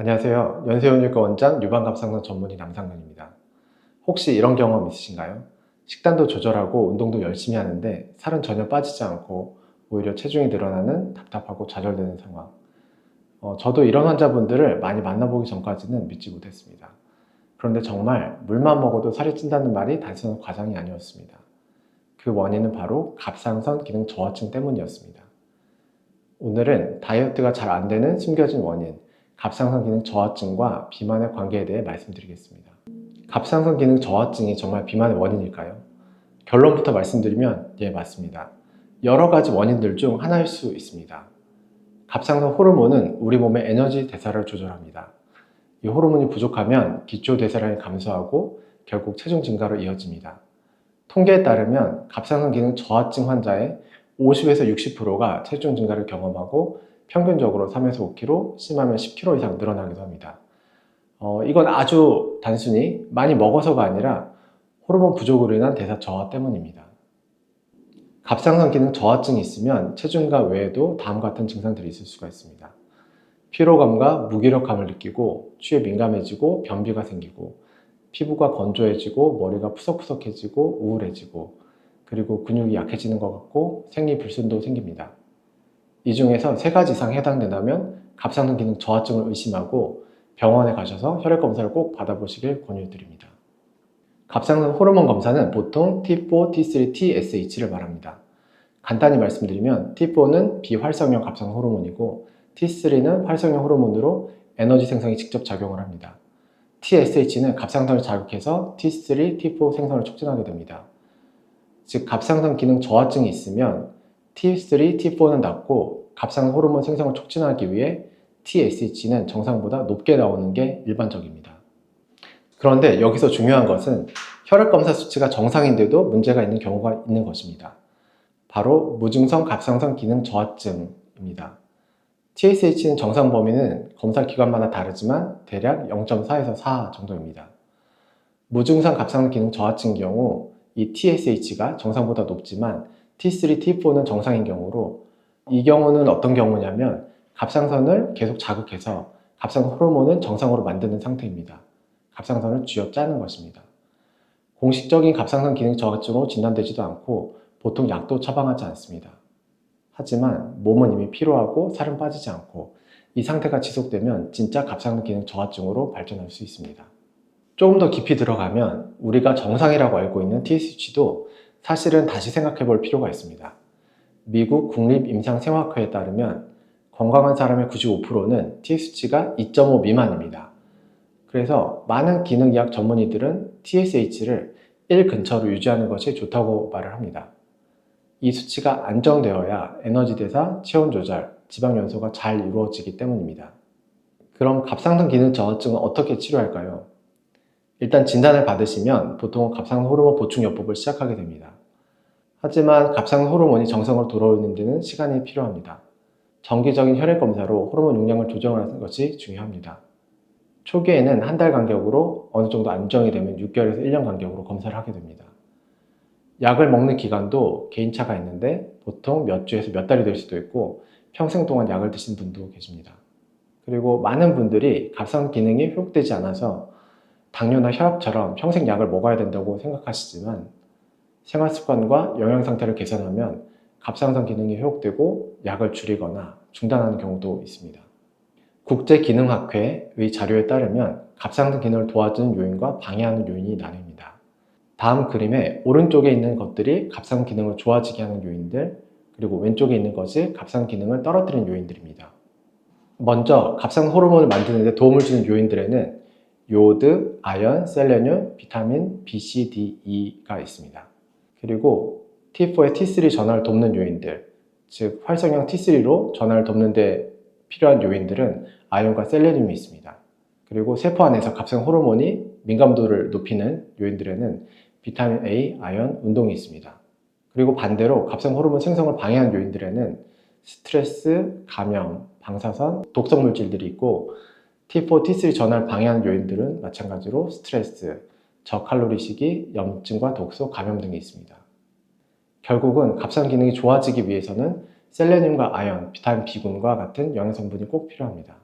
안녕하세요. 연세훈일과 원장 유방갑상선 전문의 남상근입니다. 혹시 이런 경험 있으신가요? 식단도 조절하고 운동도 열심히 하는데 살은 전혀 빠지지 않고 오히려 체중이 늘어나는 답답하고 좌절되는 상황. 어, 저도 이런 환자분들을 많이 만나보기 전까지는 믿지 못했습니다. 그런데 정말 물만 먹어도 살이 찐다는 말이 단순한 과장이 아니었습니다. 그 원인은 바로 갑상선 기능 저하증 때문이었습니다. 오늘은 다이어트가 잘 안 되는 숨겨진 원인, 갑상선 기능 저하증과 비만의 관계에 대해 말씀드리겠습니다. 갑상선 기능 저하증이 정말 비만의 원인일까요? 결론부터 말씀드리면 예, 맞습니다. 여러 가지 원인들 중 하나일 수 있습니다. 갑상선 호르몬은 우리 몸의 에너지 대사를 조절합니다. 이 호르몬이 부족하면 기초 대사량이 감소하고 결국 체중 증가로 이어집니다. 통계에 따르면 갑상선 기능 저하증 환자의 50에서 60%가 체중 증가를 경험하고 평균적으로 3에서 5kg, 심하면 10kg 이상 늘어나기도 합니다. 어, 이건 아주 단순히 많이 먹어서가 아니라 호르몬 부족으로 인한 대사 저하 때문입니다. 갑상선 기능 저하증이 있으면 체중과 외에도 다음과 같은 증상들이 있을 수가 있습니다. 피로감과 무기력감을 느끼고 취에 민감해지고 변비가 생기고 피부가 건조해지고 머리가 푸석푸석해지고 우울해지고 그리고 근육이 약해지는 것 같고 생리 불순도 생깁니다. 이 중에서 세 가지 이상 해당된다면 갑상선 기능 저하증을 의심하고 병원에 가셔서 혈액 검사를 꼭 받아보시길 권유드립니다. 갑상선 호르몬 검사는 보통 T4, T3, TSH를 말합니다. 간단히 말씀드리면 T4는 비활성형 갑상선 호르몬이고 T3는 활성형 호르몬으로 에너지 생성에 직접 작용을 합니다. TSH는 갑상선을 자극해서 T3, T4 생성을 촉진하게 됩니다. 즉 갑상선 기능 저하증이 있으면 T3, T4는 낮고 갑상선 호르몬 생성을 촉진하기 위해 TSH는 정상보다 높게 나오는 게 일반적입니다. 그런데 여기서 중요한 것은 혈액 검사 수치가 정상인데도 문제가 있는 경우가 있는 것입니다. 바로 무증성 갑상선 기능 저하증입니다. TSH는 정상 범위는 검사 기관마다 다르지만 대략 0.4에서 4 정도입니다. 무증상 갑상선 기능 저하증 경우 이 TSH가 정상보다 높지만 T3, T4는 정상인 경우로 이 경우는 어떤 경우냐면 갑상선을 계속 자극해서 갑상선 호르몬은 정상으로 만드는 상태입니다. 갑상선을 쥐어 짜는 것입니다. 공식적인 갑상선 기능 저하증으로 진단되지도 않고 보통 약도 처방하지 않습니다. 하지만 몸은 이미 피로하고 살은 빠지지 않고 이 상태가 지속되면 진짜 갑상선 기능 저하증으로 발전할 수 있습니다. 조금 더 깊이 들어가면 우리가 정상이라고 알고 있는 TSH도 사실은 다시 생각해 볼 필요가 있습니다. 미국 국립임상생화학회에 따르면 건강한 사람의 95%는 TSH가 2.5 미만입니다. 그래서 많은 기능의학 전문의들은 TSH를 1 근처로 유지하는 것이 좋다고 말을 합니다. 이 수치가 안정되어야 에너지 대사, 체온 조절, 지방 연소가 잘 이루어지기 때문입니다. 그럼 갑상선 기능 저하증은 어떻게 치료할까요? 일단 진단을 받으시면 보통 갑상선 호르몬 보충 요법을 시작하게 됩니다. 하지만 갑상선 호르몬이 정상으로 돌아오는 데는 시간이 필요합니다. 정기적인 혈액 검사로 호르몬 용량을 조정하는 것이 중요합니다. 초기에는 한 달 간격으로 어느 정도 안정이 되면 6개월에서 1년 간격으로 검사를 하게 됩니다. 약을 먹는 기간도 개인차가 있는데 보통 몇 주에서 몇 달이 될 수도 있고 평생 동안 약을 드신 분도 계십니다. 그리고 많은 분들이 갑상 기능이 회복되지 않아서 당뇨나 혈압처럼 평생 약을 먹어야 된다고 생각하시지만 생활 습관과 영양 상태를 개선하면 갑상선 기능이 회복되고 약을 줄이거나 중단하는 경우도 있습니다. 국제기능학회의 자료에 따르면 갑상선 기능을 도와주는 요인과 방해하는 요인이 나뉩니다. 다음 그림에 오른쪽에 있는 것들이 갑상 기능을 좋아지게 하는 요인들, 그리고 왼쪽에 있는 것이 갑상 기능을 떨어뜨리는 요인들입니다. 먼저 갑상 호르몬을 만드는 데 도움을 주는 요인들에는 요오드, 아연, 셀레늄, 비타민 B, C, D, E가 있습니다. 그리고 T4의 T3 전화를 돕는 요인들, 즉 활성형 T3로 전화를 돕는 데 필요한 요인들은 아연과 셀레늄이 있습니다. 그리고 세포 안에서 갑상 호르몬이 민감도를 높이는 요인들에는 비타민 A, 아연, 운동이 있습니다. 그리고 반대로 갑상 호르몬 생성을 방해하는 요인들에는 스트레스, 감염, 방사선, 독성 물질들이 있고 T4, T3 전환을 방해하는 요인들은 마찬가지로 스트레스, 저칼로리 식이, 염증과 독소, 감염 등이 있습니다. 결국은 갑상 기능이 좋아지기 위해서는 셀레늄과 아연, 비타민 B군과 같은 영양 성분이 꼭 필요합니다.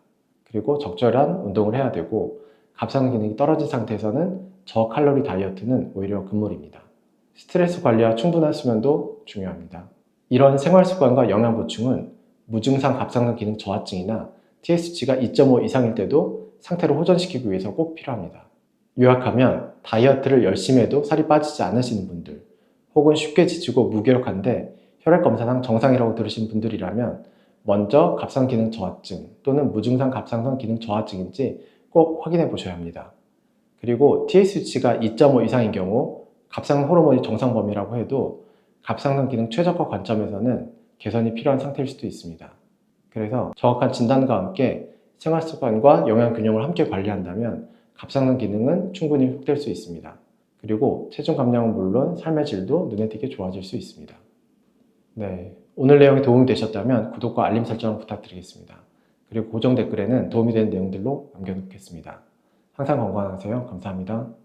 그리고 적절한 운동을 해야 되고 갑상선 기능이 떨어진 상태에서는 저칼로리 다이어트는 오히려 금물입니다. 스트레스 관리와 충분한 수면도 중요합니다. 이런 생활 습관과 영양 보충은 무증상 갑상선 기능 저하증이나 TSG가 2.5 이상일 때도 상태를 호전시키기 위해서 꼭 필요합니다. 요약하면 다이어트를 열심히 해도 살이 빠지지 않으시는 분들 혹은 쉽게 지치고 무기력한데 혈액 검사상 정상이라고 들으신 분들이라면 먼저 갑상 기능 저하증 또는 무증상 갑상선 기능 저하증인지 꼭 확인해 보셔야 합니다. 그리고 TSH가 2.5 이상인 경우 갑상 호르몬이 정상 범위라고 해도 갑상선 기능 최적화 관점에서는 개선이 필요한 상태일 수도 있습니다. 그래서 정확한 진단과 함께 생활 습관과 영양 균형을 함께 관리한다면 갑상선 기능은 충분히 회복될 수 있습니다. 그리고 체중 감량은 물론 삶의 질도 눈에 띄게 좋아질 수 있습니다. 네, 오늘 내용이 도움이 되셨다면 구독과 알림 설정 부탁드리겠습니다. 그리고 고정 댓글에는 도움이 되는 내용들로 남겨놓겠습니다. 항상 건강하세요. 감사합니다.